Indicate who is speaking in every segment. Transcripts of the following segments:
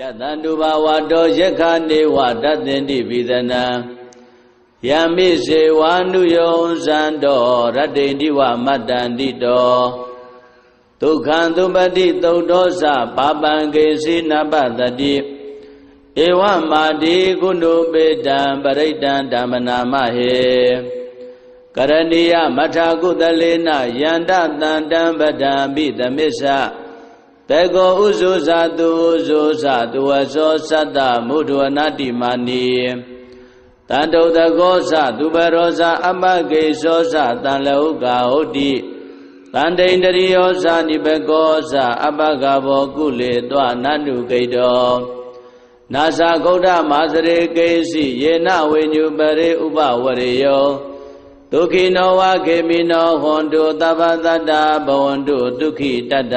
Speaker 1: ယတန္တုဘာဝတောယက္ခနေဝတတ္တင်တိပိသနံယမိစေဝါနုယောဇံတော်ရတ္တိတိဝမတ္တန္တိတောဒုက္ခံသုပတိသုတ်တော်စပါပံကေစီနပတတိဧဝမာတိကုဏုပေတံပရိတံဓမ္မနာမဟေကရဏီယမထာကုသလေနယန္တတန္တံပဒံပိသမစ္ဆ တေကောဥဇုဇာတုဥဇုဇာတုဝသောသတ္တမုဒ္ဒဝနတိမာနီတန္တုတကောသသူဘရောဇာအမဂေသောသတန်လဟုကာဟုတ်တိတန္တိန္တရိယောဇာနိဘကောဇာအပကဘောကုလေတောနန္တုဂိတောနာဇာဂௌဒမာစရေကေစီယေနဝိညုပရေဥပဝရေယောဒုက္ခိနောဝခေမိနောဟွန်တုသဗ္ဗတတ္တဘဝန္တုဒုက္ခိတတ္တ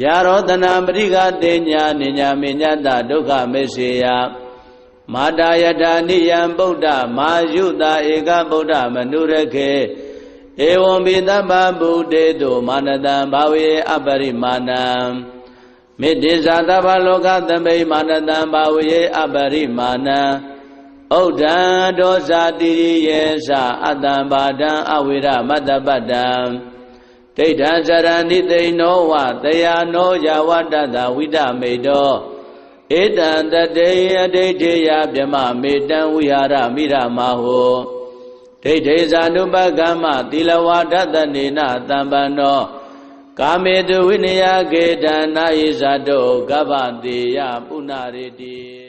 Speaker 1: ဗျာရောတနာပရိကတေညာနိညာမေညတဒုက္ခမေစေယမာတာယတာနိယံဗုဒ္ဓမာယုတာဧကဗုဒ္ဓမနုရခေဧဝံပိတဗ္ဗဗုတေတုမာနတံဘာဝေအပရိမာဏံမေတ္တိဇာတဗ္ဗလောကသမိမာနတံဘာဝေအပရိမာဏံဥဒ္ဒံဒောဇာတိရိယေသအတ္တံဘာဒံအဝိရမတ္တပတ္တံ ဒိဋ္ဌံစရဏိသိဏောဝတယာနောယဝတ္တသဝိဒမေတောဧတံတတေအဒိဋ္ဌေယဗြမမေတံဝိဟာရမိရမဟောဒိဋ္ဌေဇာနုပကမ္မသီလဝါဒတနေနတံပန္နောကာမေတုဝိနယကေတနာယိဇာတောကဗ္ဗတေယပုဏ္ဏရေတိ